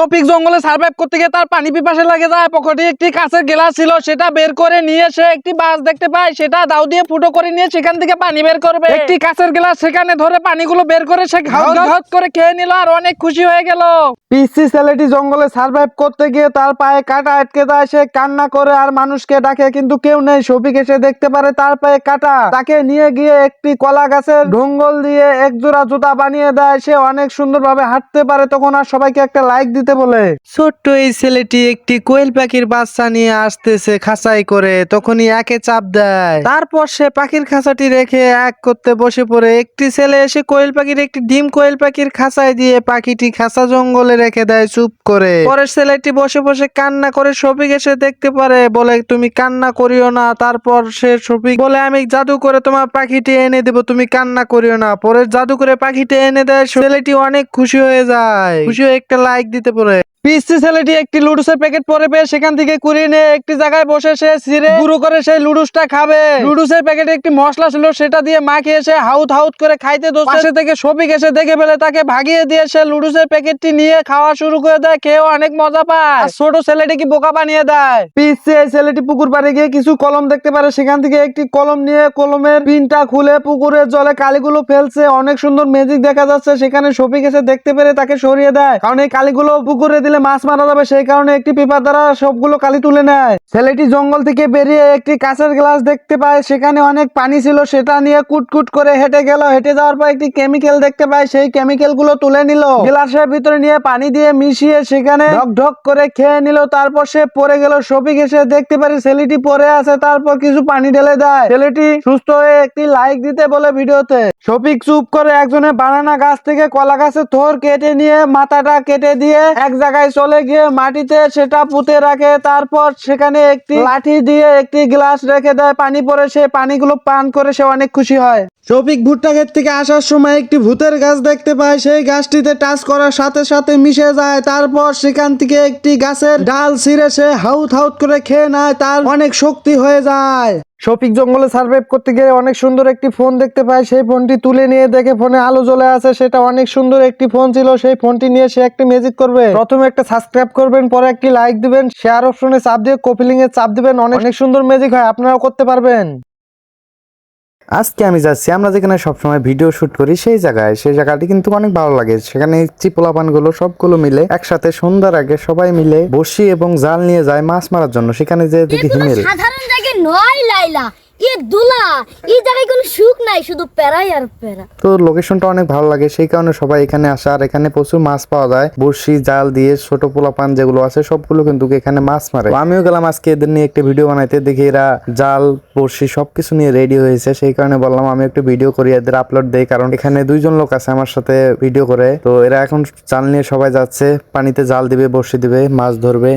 শফিক জঙ্গলে সার্ভাইভ করতে গিয়ে তার পানি পিপাসে লাগে যায়। পকেটে একটি কাঁচের গ্লাস ছিল সেটা বের করে নিয়ে সে একটি বাস দেখতে পায়। সেটা দাও দিয়ে ফুটো করে নিয়ে সেখান থেকে পানি বের করবে। একটি কাঁচের গ্লাস সেখানে ধরে পানিগুলো বের করে সে ঘাট করে খেয়ে নিল আর অনেক খুশি হয়ে গেল। পিসি ছেলেটি জঙ্গলে সার্ভাইভ করতে গিয়ে তার পায়ে কাটা আটকে যায়। সে কান্না করে আর মানুষকে ডাকে কিন্তু কেউ নেই। শফিক এসে দেখতে পারে তার পায়ে কাটা। তাকে নিয়ে গিয়ে একটি কলা গাছের ঢঙ্গল দিয়ে এক জোড়া জুতা বানিয়ে দেয়। সে অনেক সুন্দরভাবে হাঁটতে পারে তখন আর সবাইকে একটা লাইক দিতে বলে? ছোট্ট এই ছেলেটি একটি কোয়েল পাখির বাচ্চা নিয়ে আসতেছে খাঁচাই করে, তখনই একে চাপ দেয়। তারপর সে পাখির খাঁচাটি রেখে এক করতে বসে পড়ে। একটি ছেলে এসে কোয়েল পাখির একটি ডিম কোয়েল পাখির খাঁচায় দিয়ে পাখিটি খাঁচা জঙ্গলে রেখে দেয় চুপ করে। পরের ছেলেটি বসে বসে কান্না করে শফিক এসে দেখতে পারে, বলে, তুমি কান্না করিও না। তারপর সে শফিক বলে, আমি জাদু করে তোমার পাখিটি এনে দেবো, তুমি কান্না করিও না। পরে জাদু করে পাখিটি এনে দেয়, ছেলেটি অনেক খুশি হয়ে যায়। খুশি হয়ে একটা লাইক দিতে পারে পিসি ছেলেটি একটি লুডুসের প্যাকেট পরে পেয়ে সেখান থেকে কুড়িয়ে নিয়ে একটি জায়গায় বসে সে ছিঁড়ে গুঁড়ো করে সেই লুডুসটা খাবে। লুডুসের প্যাকেটে একটি মশলা ছিল, সেটা দিয়ে মাখিয়ে সে হাউত হাউত করে খাইতে দোষ থেকে শফিক এসে দেখে ফেলে, তাকে ভাগিয়ে দিয়ে সে লুডুসের প্যাকেটটি নিয়ে খাওয়া শুরু করে দেয়। খেয়েও অনেক মজা পায়। ছোট ছেলেটি কি বোকা বানিয়ে দেয়? পিসি এই ছেলেটি পুকুর পাড়ে গিয়ে কিছু কলম দেখতে পারে। সেখান থেকে একটি কলম নিয়ে কলমের পিনটা খুলে পুকুরের জলে কালিগুলো ফেলছে। অনেক সুন্দর ম্যাজিক দেখা যাচ্ছে। সেখানে শফিক এসে দেখতে পেরে তাকে সরিয়ে দেয়। কারণ এই কালিগুলো পুকুরে দিলে মাছ মারা যাবে, সেই কারণে একটি পেপার দ্বারা সবগুলো কালি তুলে নেয়। ছেলেটি জঙ্গল থেকে বেরিয়ে একটি কাঁচের গ্লাস দেখতে পায়, সেখানে অনেক পানি ছিল, সেটা নিয়ে কুটকুট করে হেঁটে গেল। হেঁটে যাওয়ার পর একটি কেমিক্যাল দেখতে পায়, সেই কেমিক্যালগুলো তুলে নিল। গ্লাসের ভিতরে নিয়ে পানি দিয়ে মিশিয়ে সেখানে ঢক ঢক করে খেয়ে নিল। তারপর সে পড়ে গেল। শফিক এসে দেখতে পারে ছেলেটি পড়ে আছে, তারপর কিছু পানি ঢেলে দেয়। ছেলেটি সুস্থ হয়ে একটি লাইক দিতে বলে ভিডিওতে। শফিক চুপ করে একজনের বানানা গাছ থেকে কলা গাছের থোর কেটে নিয়ে মাথাটা কেটে দিয়ে এক জায়গায় চলে গিয়ে মাটিতে সেটা পুঁতে রাখে। তারপর সেখানে একটি লাঠি দিয়ে একটি গ্লাস রেখে দেয়। পানি পরে সে পানিগুলো পান করে সে অনেক খুশি হয়। শফিক ভুট্টা ক্ষেত থেকে আসার সময় একটি ভূতের গাছ দেখতে পায়। সেই গাছটিতে টাচ করার সাথে সাথে মিশে যায়। তারপর সেখান থেকে একটি গাছের ডাল ছিঁড়ে সে হাউত হাউত করে খেয়ে নেয়। তার অনেক শক্তি হয়ে যায়। শফিক জঙ্গলে সার্ভাইভ করতে গিয়ে অনেক সুন্দর একটি ফোন দেখতে পায়। সেই ফোনটি তুলে নিয়ে দেখে ফোনে আলো জ্বলে আছে। সেটা অনেক সুন্দর একটি ফোন ছিল। সেই ফোনটি নিয়ে সে একটি ম্যাজিক করবে। প্রথমে একটা সাবস্ক্রাইব করবেন পরে একটি লাইক দিবেন। শেয়ার অপশনে চাপ দিয়ে কপিলিং এ চাপ দিবেন। অনেক অনেক সুন্দর ম্যাজিক হয়। আপনারাও করতে পারবেন। আজকে আমি যাচ্ছি। আমরা যেখানে সবসময় ভিডিও শুট করি সেই জায়গায়। সেই জায়গাটি কিন্তু অনেক ভালো লাগে। সেখানে চিপোলাপানগুলো সবগুলো মিলে একসাথে সন্ধ্যার আগে সবাই মিলে বসি এবং জাল নিয়ে যায় মাছ মারার জন্য। সেখানে যে দেখি হিমেল। নয়, লাইলা। এ দুলা, এই জায়গায় কোনো সুখ নাই, শুধু প্যারাই আর প্যারা। তো লোকেশনটা অনেক ভালো লাগে, সেই কারণে সবাই এখানে আসে, আর এখানে প্রচুর মাছ পাওয়া যায়। বড়শি, জাল দিয়ে, ছোট পোলাপান যেগুলো আছে, সবগুলো কিন্তু এখানে মাছ মারে। আমিও গেলাম আজকে এদের নিয়ে একটা ভিডিও বানাইতে, দেখি এরা জাল, বড়শি সবকিছু নিয়ে রেডি হয়েছে। সেই কারণে বললাম, আমি একটু ভিডিও করি, এদের আপলোড দেই, কারণ এখানে দুইজন লোক আছে আমার সাথে ভিডিও করে। তো এরা এখন জাল নিয়ে সবাই যাচ্ছে, পানিতে জাল দিবে, বড়শি দিবে, মাছ ধরবে।